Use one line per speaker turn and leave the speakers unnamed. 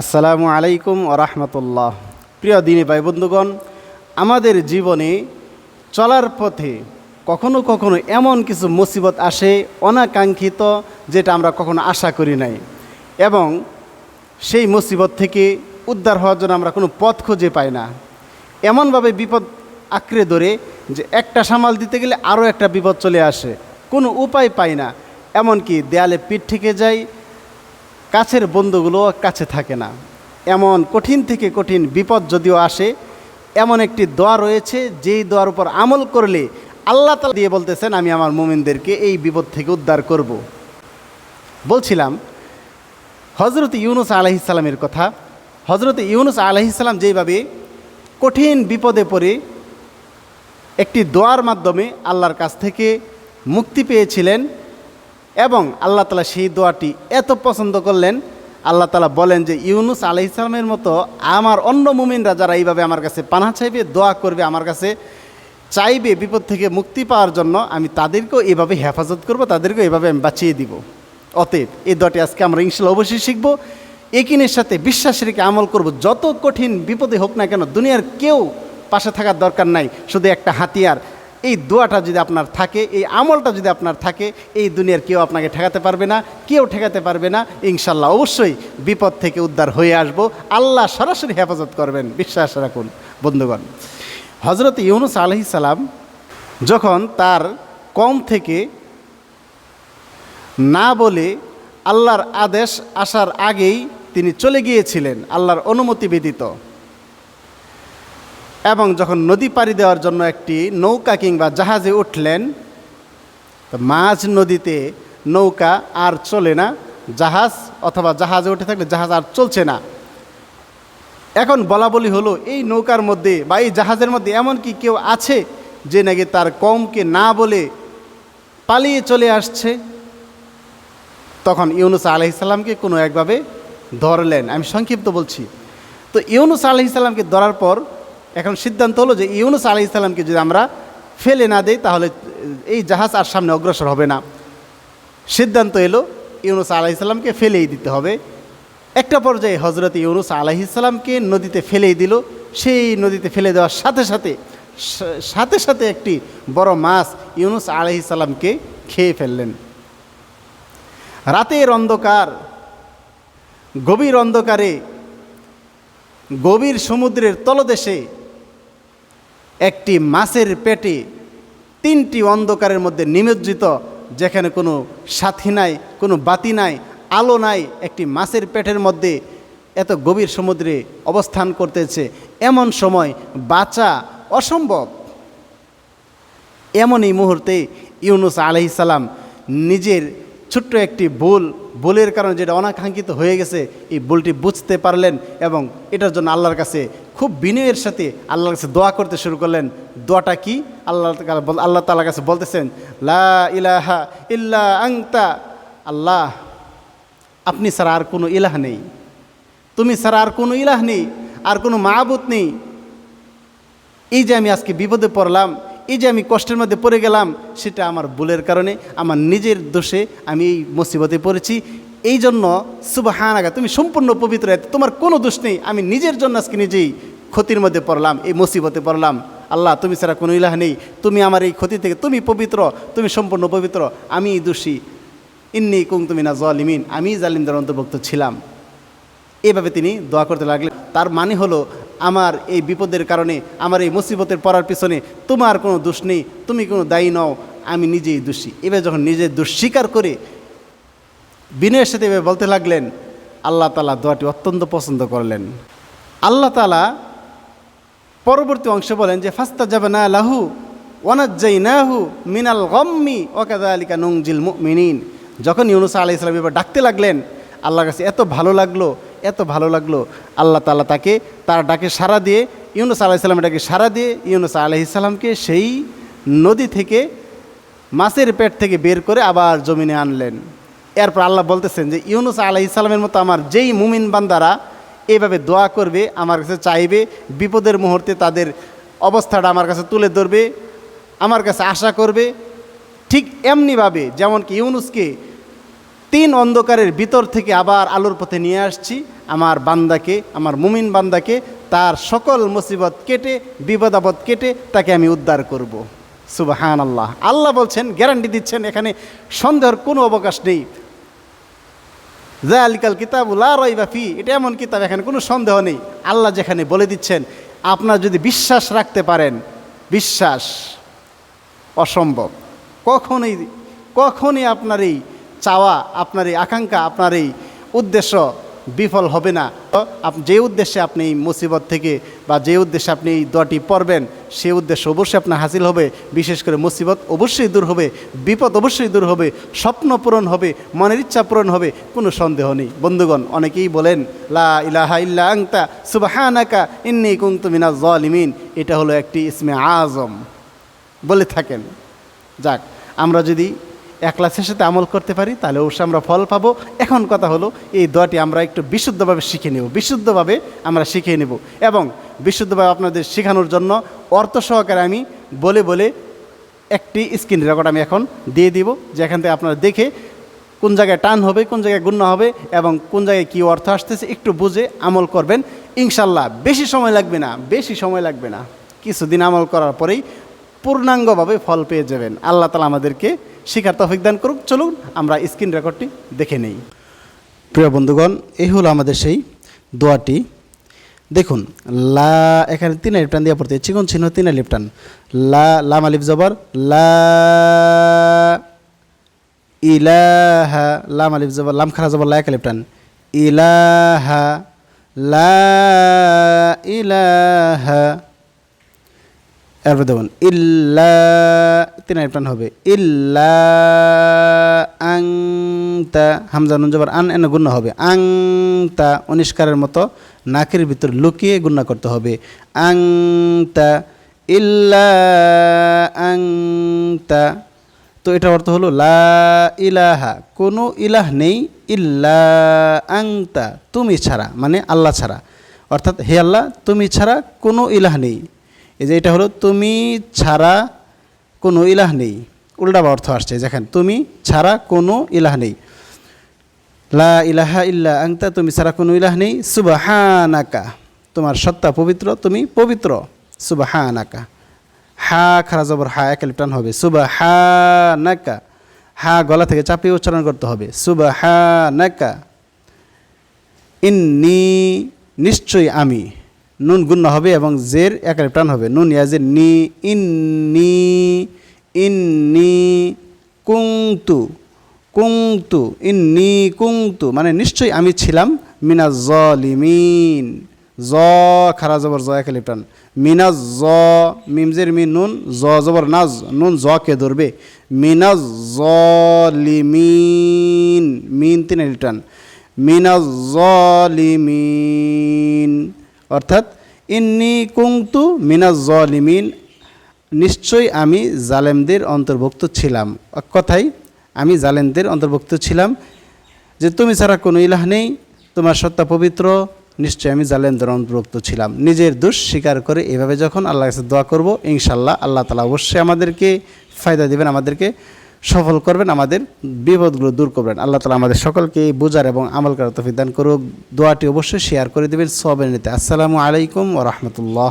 আসসালামু আলাইকুম রহমতুল্লাহ। প্রিয় দিনী ভাই বন্ধুগণ, আমাদের জীবনে চলার পথে কখনো কখনো এমন কিছু মুসিবত আসে, অনাকাঙ্ক্ষিত, যেটা আমরা কখনো আশা করি নাই। এবং সেই মুসিবত থেকে উদ্ধার হওয়ার জন্য আমরা কোনো পথ খুঁজে পাই না। এমনভাবে বিপদ আঁকড়ে ধরে যে একটা সামাল দিতে গেলে আরও একটা বিপদ চলে আসে। কোনো উপায় পাই না। এমনকি দেয়ালে পিঠ থেকে যায় কাছের বন্ধুগুলো কাছে থাকে না এমন কঠিন থেকে কঠিন বিপদ যদিও আসে, এমন একটি দোয়া রয়েছে, যেই দোয়ার উপর আমল করলে আল্লাহ তালা দিয়ে বলতেছেন, আমি আমার মোমিনদেরকে এই বিপদ থেকে উদ্ধার করব। বলছিলাম হজরত ইউনুস আলহিসাল্লামের কথা হজরত ইউনুস আলহিসাল্লাম যেইভাবে কঠিন বিপদে পড়ে, একটি দোয়ার মাধ্যমে আল্লাহর কাছ থেকে মুক্তি পেয়েছিলেন এবং আল্লাহ তালা সেই দোয়াটি এত পছন্দ করলেন, আল্লাহ তালা বলেন যে, ইউনুস আলাহ ইসলামের মতো আমার অন্য মুমিনরা যারা এইভাবে আমার কাছে পানা চাইবে, দোয়া করবে আমার কাছে, চাইবে বিপদ থেকে মুক্তি পাওয়ার জন্য, আমি তাদেরকেও এভাবে হেফাজত করব, তাদেরকেও এভাবে আমি বাঁচিয়ে দিব। অতএব এই দোয়াটি আজকে আমরা ইনশাল্লাহ অবশ্যই শিখব। একিনের সাথে বিশ্বাস রেখে আমল করব। যত কঠিন বিপদে হোক না কেন, দুনিয়ার কেউ পাশে থাকার দরকার নাই। শুধু একটা হাতিয়ার এই দোয়াটা যদি আপনার থাকে, এই আমলটা যদি আপনার থাকে, এই দুনিয়ার কেউ আপনাকে ঠেকাতে পারবে না, কেউ ঠেকাতে পারবে না। ইনশাল্লাহ অবশ্যই বিপদ থেকে উদ্ধার হয়ে আসব। আল্লাহ সরাসরি হেফাজত করবেন, বিশ্বাস রাখুন, বন্ধুগণ। হজরত ইউনুস আলহি সালাম যখন তার কম থেকে না বলে আল্লাহর আদেশ আসার আগেই তিনি চলে গিয়েছিলেন, আল্লাহর অনুমতি ব্যতীত। এবং যখন নদী পাড়ি দেওয়ার জন্য একটি নৌকা কিংবা জাহাজে উঠলেন, তো মাঝ নদীতে নৌকা আর চলে না। জাহাজ অথবা জাহাজে উঠে থাকলে জাহাজ আর চলছে না। এখন বলা বলি হলো, এই নৌকার মধ্যে বা এই জাহাজের মধ্যে এমন কি কেউ আছে যে নাকি তার কমকে না বলে পালিয়ে চলে আসছে? তখন ইউনুস আলহিসাল্লামকে কোনো একভাবে ধরলেন। আমি সংক্ষিপ্ত বলছি। তো ইউনুস আলহিসাল্লামকে ধরার পর এখন সিদ্ধান্ত হলো যে ইউনুস আলি ইসলামকে যদি আমরা ফেলে না দেই, তাহলে এই জাহাজ আর সামনে অগ্রসর হবে না। সিদ্ধান্ত এলো, ইউনুস আলাহি ইসলামকে ফেলেই দিতে হবে। একটা পর্যায়ে হজরত ইউনুস আলাহি ইসলামকে নদীতে ফেলেই দিল। সেই নদীতে ফেলে দেওয়ার সাথে সাথে সাথে সাথে একটি বড় মাছ ইউনুস আলাহি সাল্লামকে খেয়ে ফেললেন। রাতের অন্ধকার, গভীর অন্ধকারে, গভীর সমুদ্রের তলদেশে একটি মাছের পেটে, তিনটি অন্ধকারের মধ্যে নিমজ্জিত, যেখানে কোনো সাথী নাই, কোনো বাতি নাই, আলো নাই, একটি মাছের পেটের মধ্যে এত গভীর সমুদ্রে অবস্থান করতেছে। এমন সময় বাঁচা অসম্ভব। এমনই মুহূর্তে ইউনুস আলহিসাল্লাম নিজের ছোট্ট একটি ভুল, ভুলের কারণে যেটা অনাকাঙ্ক্ষিত হয়ে গেছে, এই ভুলটি বুঝতে পারলেন এবং এটার জন্য আল্লাহর কাছে খুব বিনয়ের সাথে আল্লাহর কাছে দোয়া করতে শুরু করলেন। দোয়াটা কি? আল্লাহ আল্লাহ তালার কাছে বলতেছেন, লা ইলাহা ইল্লা আংতা আল্লাহ, আপনি ছাড়া আর কোনো ইলাহ নেই। তুমি ছাড়া আর কোনো ইলাহ নেই, আর কোনো মাহবুত নেই। এই যে আমি আজকে বিপদে পড়লাম, এই যে আমি কষ্টের মধ্যে পড়ে গেলাম, সেটা আমার ভুলের কারণে, আমার নিজের দোষে আমি এই মুসিবতে পড়েছি। এই জন্য সুবাহানাগা তুমি সম্পূর্ণ পবিত্র, তোমার কোনো দোষ নেই। আমি নিজের জন্য আজকে নিজেই ক্ষতির মধ্যে পড়লাম, এই মুসিবতে পড়লাম। আল্লাহ, তুমি ছাড়া কোনো ইলাহ নেই। তুমি আমার এই ক্ষতি থেকে, তুমি পবিত্র, তুমি সম্পূর্ণ পবিত্র। আমি দোষী। ইন্নি কুং তুমি না জলিমিন। আমি জালিমদের অন্তর্ভুক্ত ছিলাম। এভাবে তিনি দোয়া করতে লাগলেন। তার মানে হলো, আমার এই বিপদের কারণে, আমার এই মুসিবতের পড়ার পিছনে তোমার কোনো দোষ নেই, তুমি কোনো দায়ী নও, আমি নিজেই দোষী। এবার যখন নিজে দোষ স্বীকার করে, বিনয়ের সাথে এভাবে বলতে লাগলেন, আল্লাহ তালা দোয়াটি অত্যন্ত পছন্দ করলেন। আল্লাহ তালা পরবর্তী অংশ বলেন যে ফাস্তা যাবে না লাহু ওয়ানাজ্জাই নাহু মিনাল গম্মি ওকাদা আলিকা নংজিল মিনিন যখন ইউনুসা আলাহ ইসলাম এবার ডাকতে লাগলেন, আল্লাহর কাছে এত ভালো লাগল, এত ভালো লাগল, আল্লাহ তালা তাকে তার ডাকে সাড়া দিয়ে, ইউনুস আলাহ ইসলামের ডাকে সাড়া দিয়ে, ইউনুস আলাহ ইসলামকে সেই নদী থেকে, মাছের পেট থেকে বের করে আবার জমিনে আনলেন। এরপর আল্লাহ বলতেছেন যে, ইউনুস আলাহ ইসলামের মতো আমার যেই মুমিন বান্দারা এইভাবে দোয়া করবে, আমার কাছে চাইবে, বিপদের মুহূর্তে তাদের অবস্থাটা আমার কাছে তুলে ধরবে, আমার কাছে আশা করবে। ঠিক এমনিভাবে যেমন কি ইউনুসকে তিন অন্ধকারের ভিতর থেকে আবার আলোর পথে নিয়ে আসছি, আমার বান্দাকে, আমার মুমিন বান্দাকে, তার সকল মুসিবত কেটে, বিপদ আপদ কেটে তাকে আমি উদ্ধার করব। সুবাহান আল্লাহ আল্লাহ বলছেন গ্যারান্টি দিচ্ছেন, এখানে সন্দেহের কোনো অবকাশ নেই। জালিকাল কিতাব লা রইবা ফি। এটা এমন কিতাব, এখানে কোনো সন্দেহ নেই। আল্লাহ যেখানে বলে দিচ্ছেন, আপনার যদি বিশ্বাস রাখতে পারেন, বিশ্বাস অসম্ভব। কখনই কখনই আপনার এই চাওয়া, আপনার এই আকাঙ্ক্ষা, আপনার এই উদ্দেশ্য বিফল হবে না। যে উদ্দেশ্যে আপনি এই মুসিবত থেকে বা যে উদ্দেশ্যে আপনি এই দোয়াটি পড়বেন সেই উদ্দেশ্য অবশ্যই আপনার হাসিল হবে। বিশেষ করে মুসিবত অবশ্যই দূর হবে, বিপদ অবশ্যই দূর হবে, স্বপ্ন পূরণ হবে, মনের ইচ্ছা পূরণ হবে, কোনো সন্দেহ নেই। বন্ধুগণ, অনেকেই বলেন, লা ইলাহা ইল্লা আংতা সুবাহানাকা ইন্নি কুন্তু মিনাজ জালিমিন এটা হলো একটি ইসমে আজম। বলে থাকেন। যাক, আমরা যদি একলাসের সাথে আমল করতে পারি, তাহলে অবশ্যই আমরা ফল পাবো। এখন কথা হলো, এই দোয়াটি আমরা একটু বিশুদ্ধভাবে শিখে নেব। বিশুদ্ধভাবে আমরা শিখে নেব এবং বিশুদ্ধভাবে আপনাদের শেখানোর জন্য অর্থ সহকারে আমি বলে বলে একটি স্ক্রিন রেকর্ড আমি এখন দিয়ে দিব, যেখান থেকে আপনারা দেখে কোন জায়গায় টান হবে, কোন জায়গায় গুণ্য হবে এবং কোন জায়গায় কী অর্থ আসতেছে একটু বুঝে আমল করবেন। ইনশাল্লাহ, বেশি সময় লাগবে না, বেশি সময় লাগবে না। কিছুদিন আমল করার পরেই পূর্ণাঙ্গভাবে ফল পেয়ে যাবেন। আল্লাহ তালা আমাদেরকে শিখার তফিক দান করুক। চলুন, আমরা স্ক্রিন রেকর্ডটি দেখে নেই। প্রিয় বন্ধুগণ, এই হলো আমাদের সেই দোয়াটি। দেখুন, লা, এখানে তিন আলিফ টান দিয়ে পড়তে চিকন চিহ্ন? তিন আলিফ টান লা, লাম আলিফ জবর, লা, ইলাহা, লাম আলিফ জবর, লাম খারা জবর, লা এক আলিফ টান ইলাহা, লা, ইলাহা এরপর দেখুন, ইল্লা, তিন আলিফ হবে, ইল্লা, আংতা, হামজা নুন জবর আন এনে গুণ হবে আং তা অনিষ্কারের মতো নাকের ভিতর লুকিয়ে গুণা করতে হবে আং তা ইল্লা, আংতা, তো এটার অর্থ হলো লা ইলাহা, কোনো ইলাহ নেই, ইল্লা, আংতা, তুমি ছাড়া মানে আল্লাহ ছাড়া। অর্থাৎ হে আল্লাহ, তুমি ছাড়া কোনো ইলাহ নেই। এই যে এটা হলো, তুমি ছাড়া কোনো ইলাহ নেই। উল্টা অর্থ আসছে যেখানে তুমি ছাড়া কোনো ইলাহ নেই। লা ইলাহা ইল্লা আংতা তুমি ছাড়া কোনো ইলাহ নেই। সুবাহানাকা, তোমার সত্তা পবিত্র, তুমি পবিত্র। সুবাহানাকা, হা, খারা জবর, হা, এক টান হবে। সুবাহানাকা, হা, গলা থেকে চাপিয়ে উচ্চারণ করতে হবে। সুবাহানাকা, ইন্নি, নিশ্চয়ই আমি। নুন গুণ্য হবে এবং জের একারে প্রাণ হবে। নুন ইয়াজের নি ইন্নি ইন্নি কুংতু কুংতু ইন্নি কুংতু। মানে নিশ্চয়ই আমি ছিলাম মিনা জলিমিন। জ, খারা জবর জ একালি প্রাণ মিনাজ জ, মিমজের মি, নুন, জ জবর নাজ, নুন জ কে ধরবে? মিনাজ জলিমিন। মিন তিন রিটার্ন মিনাজ জলিমিন। অর্থাৎ, ইন্নি কুংতু মিনাজ জলিমিন নিশ্চয়ই আমি জালেমদের অন্তর্ভুক্ত ছিলাম। এক কথাই আমি জালেমদের অন্তর্ভুক্ত ছিলাম যে তুমি ছাড়া কোনো ইলাহ নেই, তোমার সত্তা পবিত্র, নিশ্চয়ই আমি জালেমদের অন্তর্ভুক্ত ছিলাম। নিজের দোষ স্বীকার করে এভাবে যখন আল্লাহ কাছে দোয়া করব ইনশাল্লাহ আল্লাহ তালা অবশ্যই আমাদেরকে ফায়দা দেবেন, আমাদেরকে সফল করবেন, আমাদের বিপদগুলো দূর করবেন। আল্লাহ তালা আমাদের সকলকে বোঝার এবং আমল করার তফিদান করুক। দোয়াটি অবশ্যই শেয়ার করে দেবেন সবের নিতে। আসসালামু আলাইকুম ও রহমতুল্লাহ।